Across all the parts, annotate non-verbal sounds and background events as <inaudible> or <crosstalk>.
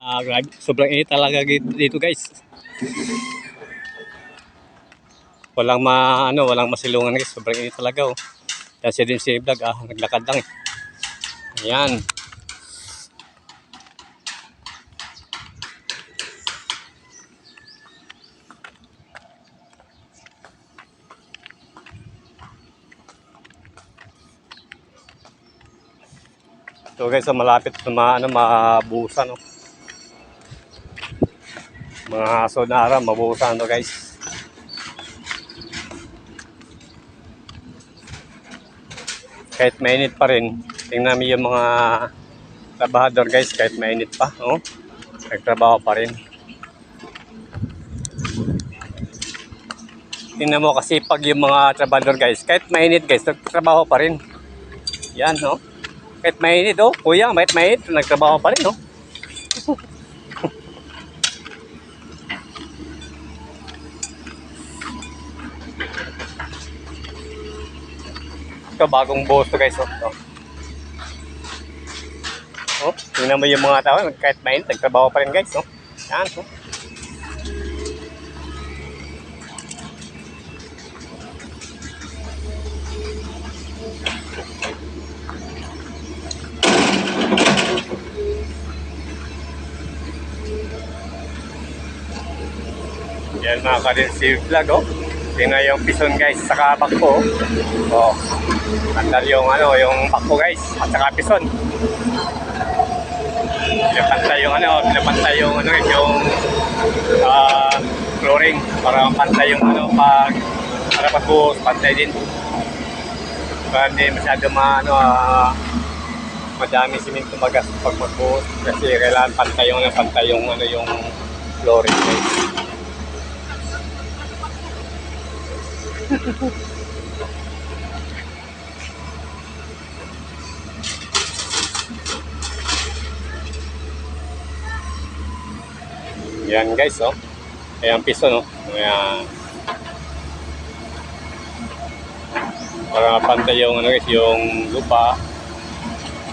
Ah, grabe. Sobrang init talaga dito, guys. Walang ma ano, walang masilungan, guys. Sobrang init talaga, oh. Kaya si din si vlog, ah, naglakad lang. eh. Ayan. So guys, malapit na ma, ano, mabuhusan, no? Mga aso na araw, mabuhusan to guys. Kahit mainit pa rin, tingnan mo yung mga trabahador guys, kahit mainit pa, no? Nagtrabaho pa rin. Tingnan mo kasi pag yung mga trabahador guys, kahit mainit guys, nagtrabaho pa rin. Yan, no? Kahit mainit, oh. Kuya, kahit mainit, nagtrabaho pa rin, oh. <laughs> Ito, bagong boss to guys, oh. Ito. Oh, tingnan mo yung mga tao, kahit mainit, nagtrabaho pa rin guys, oh. Yan, oh. Yan mga ka-Renzi vlog, oh. Tingnan yung pison guys, saka bakpo, oh. Tandal yung ano, yung bakpo guys, at saka pison. Pinapantay yung ano, pinapantay yung ano guys, yung ah flooring para pantay yung ano pag para pagbuhos, pantay din. Para hindi masyado ma, ano, ah, madami simento magas pag magbuhos kasi kailangan pantay yung ano, pantay yung ano yung flooring guys. Yan guys, oh. Ayan piso, no? Ayan. Para pantay yung ano guys, yung lupa.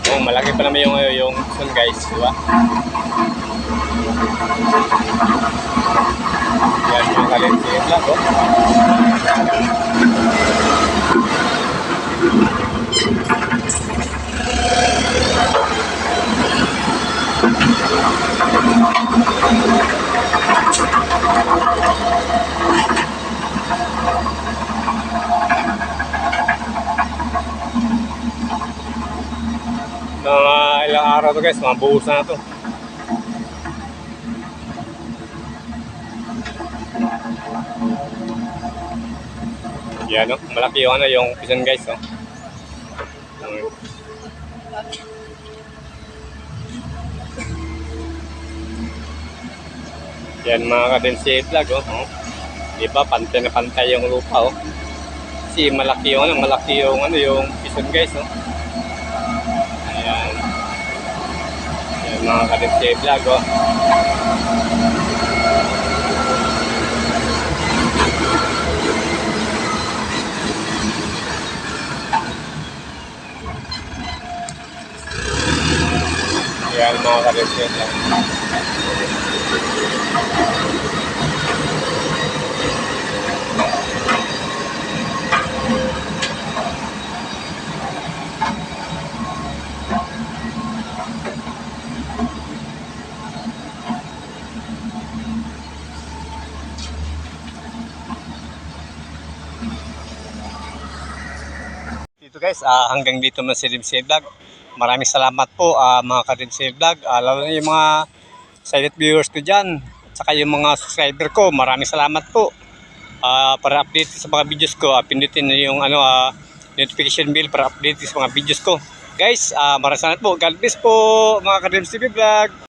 Oh, malaki pa naman yung ano, yung sun guys, di ba? Yan yung kalensi vlog, oh. Mga ilang araw to guys, mga buhos na to. Yan, no? Malaki yung ano, yung pisan guys, no? Mm. Yan mga kadensi vlog, oh. oh. Di ba, pantay na pantay yung lupa, oh. Kasi malaki yung ano, malaki yung ano, yung pisan guys, oh. Yan mga kadensi vlog, oh. Yan mga kadensi vlog. Dito guys, ah, hanggang dito na si Rimsey Vlog. Maraming salamat po ah, mga ka-Rimsey Vlog. Ah, lalo na yung mga silent viewers ko dyan. At saka yung mga subscriber ko. Maraming salamat po. Ah, para update sa mga videos ko, ah, pindutin na yung ano, ah, notification bell para update sa mga videos ko. Guys, ah, maraming salamat po. God bless po mga ka-Rimsey Vlog.